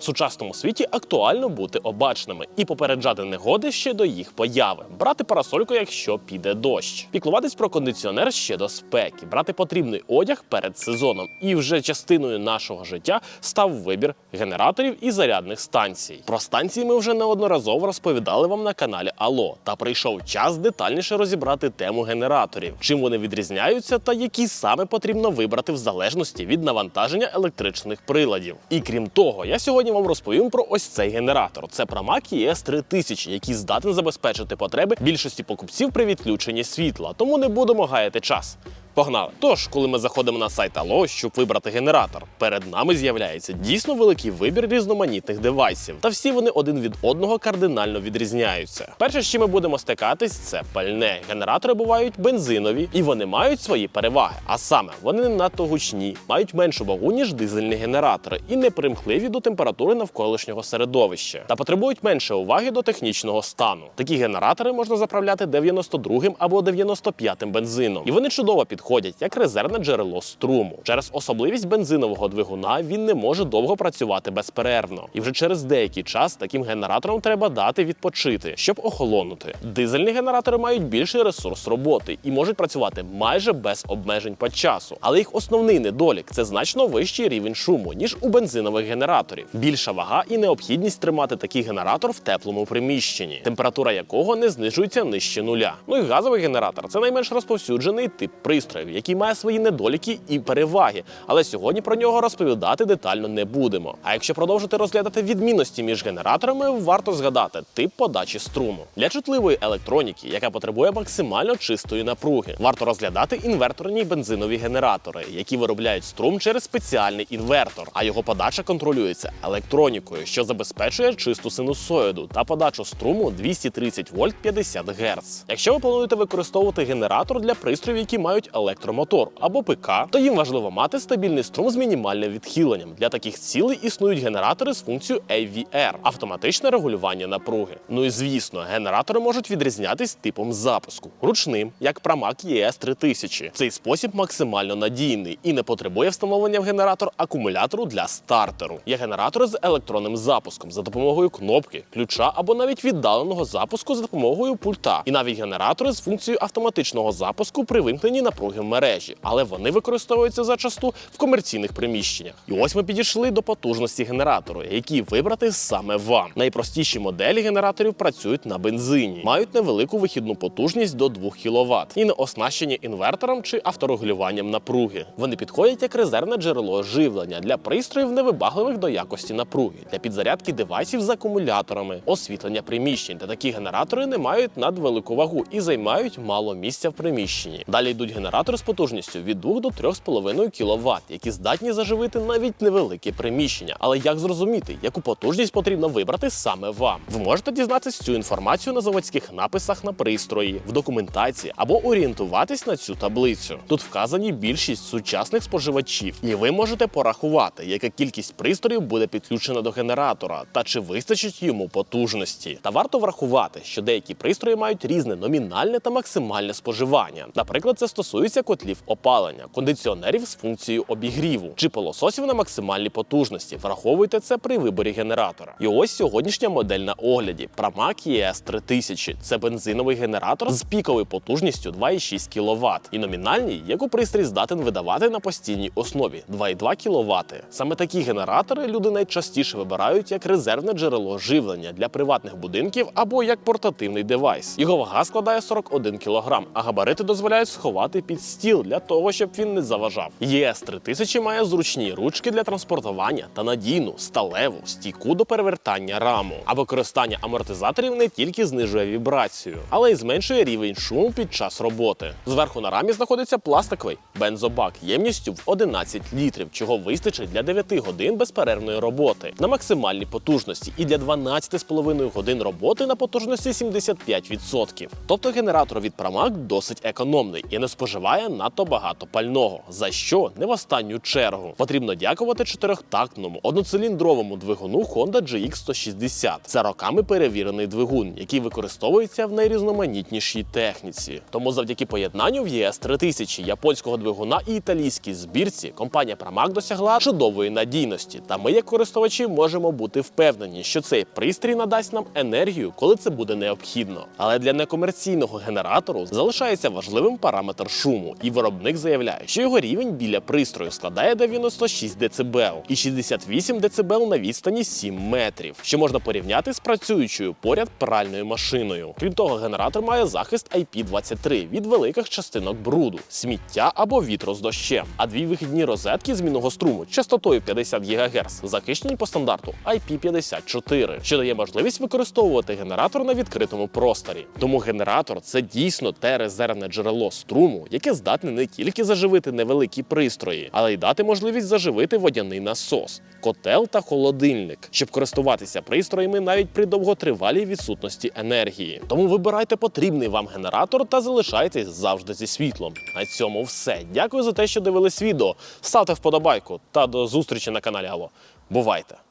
Сучасному світі актуально бути обачними і попереджати негоди ще до їх появи, брати парасольку, якщо піде дощ, піклуватись про кондиціонер ще до спеки, брати потрібний одяг перед сезоном. І вже частиною нашого життя став вибір генераторів і зарядних станцій. Про станції ми вже неодноразово розповідали вам на каналі Ало. Та прийшов час детальніше розібрати тему генераторів, чим вони відрізняються та які саме потрібно вибрати в залежності від навантаження електричних приладів. І крім того, я сьогодні вам розповім про ось цей генератор. Це Pramac ES 3000, який здатен забезпечити потреби більшості покупців при відключенні світла. Тому не будемо гаяти час. Погнали! Тож, коли ми заходимо на сайт Allo, щоб вибрати генератор, перед нами з'являється дійсно великий вибір різноманітних девайсів, та всі вони один від одного кардинально відрізняються. Перше, з чим ми будемо стикатись, це пальне. Генератори бувають бензинові, і вони мають свої переваги. А саме, вони не надто гучні, мають меншу вагу, ніж дизельні генератори, і не примхливі до температури навколишнього середовища, та потребують менше уваги до технічного стану. Такі генератори можна заправляти 92-м або 95-м бензином, і вони чудово підходять як резервне джерело струму. Через особливість бензинового двигуна він не може довго працювати безперервно. І вже через деякий час таким генераторам треба дати відпочити, щоб охолонути. Дизельні генератори мають більший ресурс роботи і можуть працювати майже без обмежень по часу. Але їх основний недолік це значно вищий рівень шуму, ніж у бензинових генераторів. Більша вага і необхідність тримати такий генератор в теплому приміщенні, температура якого не знижується нижче нуля. Ну і газовий генератор це найменш розповсюджений тип пристроїв, який має свої недоліки і переваги. Але сьогодні про нього розповідати детально не будемо. А якщо продовжити розглядати відмінності між генераторами, варто згадати тип подачі струму для чутливої електроніки, яка потребує максимально чистої напруги. Варто розглядати інверторні бензинові генератори, які виробляють струм через спеціальний інвертор, а його подача контролюється електронікою, що забезпечує чисту синусоїду та подачу струму 230 вольт 50 Гц. Якщо ви плануєте використовувати генератор для пристроїв, які мають електромотор або ПК, то їм важливо мати стабільний струм з мінімальним відхиленням. Для таких цілей існують генератори з функцією AVR – автоматичне регулювання напруги. Ну і звісно, генератори можуть відрізнятись типом запуску ручним, як Pramac ES 3000. Цей спосіб максимально надійний і не потребує встановлення в генератор акумулятору для стартеру. Є генератори з електронним запуском за допомогою кнопки, ключа або навіть віддаленого запуску за допомогою пульта. І навіть генератори з функцією автоматичного запуску при вимкненні напруги в мережі, але вони використовуються зачасту в комерційних приміщеннях. І ось ми підійшли до потужності генератору, які вибрати саме вам. Найпростіші моделі генераторів працюють на бензині, мають невелику вихідну потужність до 2 кВт і не оснащені інвертором чи авторегулюванням напруги. Вони підходять як резервне джерело живлення для пристроїв невибагливих до якості напруги, для підзарядки девайсів з акумуляторами, освітлення приміщень. Та такі генератори не мають надвелику вагу і займають мало місця в приміщенні. Далі йдуть генератори з потужністю від 2 до 3,5 кВт, які здатні заживити навіть невелике приміщення. Але як зрозуміти, яку потужність потрібно вибрати саме вам? Ви можете дізнатися цю інформацію на заводських написах на пристрої, в документації або орієнтуватись на цю таблицю. Тут вказані більшість сучасних споживачів, і ви можете порахувати, яка кількість пристроїв буде підключена до генератора та чи вистачить йому потужності. Та варто врахувати, що деякі пристрої мають різне номінальне та максимальне споживання. Наприклад, це стосується котлів опалення, кондиціонерів з функцією обігріву чи пилососів на максимальній потужності. Враховуйте це при виборі генератора. І ось сьогоднішня модель на огляді Pramac ES 3000. Це бензиновий генератор з піковою потужністю 2,6 кВт і номінальній, яку пристрій здатен видавати на постійній основі 2,2 кВт. Саме такі генератори люди найчастіше вибирають як резервне джерело живлення для приватних будинків або як портативний девайс. Його вага складає 41 кг, а габарити дозволяють сховати під стіл для того, щоб він не заважав. ЄС 3000 має зручні ручки для транспортування та надійну сталеву стійку до перевертання раму. А використання амортизаторів не тільки знижує вібрацію, але й зменшує рівень шуму під час роботи. Зверху на рамі знаходиться пластиковий бензобак ємністю в 11 літрів, чого вистачить для 9 годин безперервної роботи на максимальній потужності і для 12,5 годин роботи на потужності 75%. Тобто генератор від Pramac досить економний і не споживає споживає надто багато пального, за що не в останню чергу. Потрібно дякувати чотирьохтактному одноциліндровому двигуну Honda GX 160. Це роками перевірений двигун, який використовується в найрізноманітнішій техніці. Тому завдяки поєднанню в ЄС 3000 японського двигуна і італійській збірці компанія Pramac досягла чудової надійності. Та ми, як користувачі, можемо бути впевнені, що цей пристрій надасть нам енергію, коли це буде необхідно. Але для некомерційного генератору залишається важливим параметр шуму, і виробник заявляє, що його рівень біля пристрою складає 96 дБ і 68 дБ на відстані 7 метрів, що можна порівняти з працюючою поряд пральною машиною. Крім того, генератор має захист IP23 від великих частинок бруду, сміття або вітру з дощем. А дві вихідні розетки змінного струму частотою 50 ГГц захищені по стандарту IP54, що дає можливість використовувати генератор на відкритому просторі. Тому генератор це дійсно те резервне джерело струму, яке здатне не тільки заживити невеликі пристрої, але й дати можливість заживити водяний насос, котел та холодильник, щоб користуватися пристроями навіть при довготривалій відсутності енергії. Тому вибирайте потрібний вам генератор та залишайтесь завжди зі світлом. На цьому все. Дякую за те, що дивились відео. Ставте вподобайку та до зустрічі на каналі Алло. Бувайте!